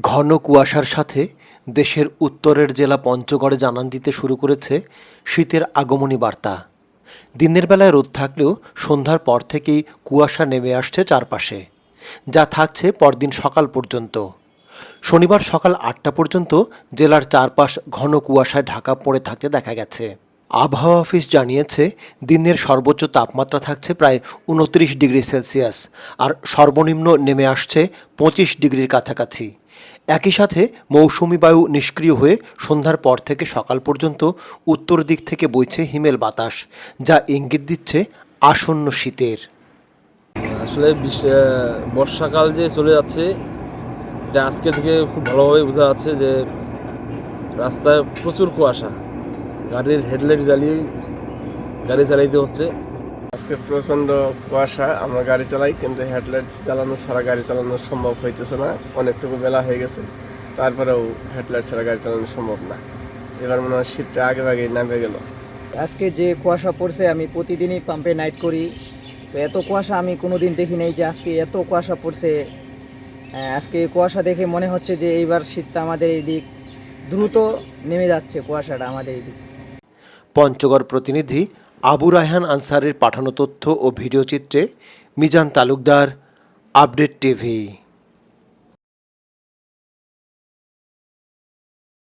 ঘন কুয়াশার সাথে দেশের উত্তরের জেলা পঞ্চগড়ে জানান দিতে শুরু করেছে শীতের আগমনী বার্তা। দিনের বেলায় রোদ থাকলেও সন্ধ্যার পর থেকেই কুয়াশা নেমে আসছে চারপাশে, যা থাকছে পরদিন সকাল পর্যন্ত। শনিবার সকাল আটটা পর্যন্ত জেলার চারপাশ ঘন কুয়াশায় ঢাকা পড়ে থাকতে দেখা গেছে। আবহাওয়া অফিস জানিয়েছে, দিনের সর্বোচ্চ তাপমাত্রা থাকছে প্রায় উনত্রিশ ডিগ্রি সেলসিয়াস আর সর্বনিম্ন নেমে আসছে পঁচিশ ডিগ্রির কাছাকাছি। একই সাথে মৌসুমি বায়ু নিষ্ক্রিয় হয়ে সন্ধ্যার পর থেকে সকাল পর্যন্ত উত্তর দিক থেকে বইছে হিমেল বাতাস, যা ইঙ্গিত দিচ্ছে আসন্ন শীতের। আসলে বর্ষাকাল যে চলে যাচ্ছে, এটা আজকে থেকে খুব ভালোভাবে বোঝা যাচ্ছে যে রাস্তায় প্রচুর কুয়াশা। গাড়ির হেডলাইট জ্বালিয়ে গাড়ি চালাইতে হচ্ছে। আজকে প্রচণ্ড কুয়াশা আমরা গাড়ি চালাই কিন্তু হেডলাইট চালানো ছাড়া গাড়ি চালানো সম্ভব হইতেছে না। অনেকটুকু বেলা হয়ে গেছে তারপরেও হেডলাইট ছাড়া গাড়ি চালানো সম্ভব না। এবার মনে হয় শীতটা আগে আগে নামে গেল। আজকে যে কুয়াশা পড়ছে আমি প্রতিদিনই পাম্পে নাইট করি। তো এত কুয়াশা আমি কোনোদিন দেখি নাই যে আজকে এত কুয়াশা পড়ছে। আজকে কুয়াশা দেখে মনে হচ্ছে যে এইবার শীতটা আমাদের এই দিক দ্রুত নেমে যাচ্ছে কুয়াশাটা আমাদের এই দিক পঞ্চগড় প্রতিনিধি আবু রায়হান আনসারের পাঠানো তথ্য ও ভিডিও চিত্রে মিজান তালুকদার আপডেট টিভি।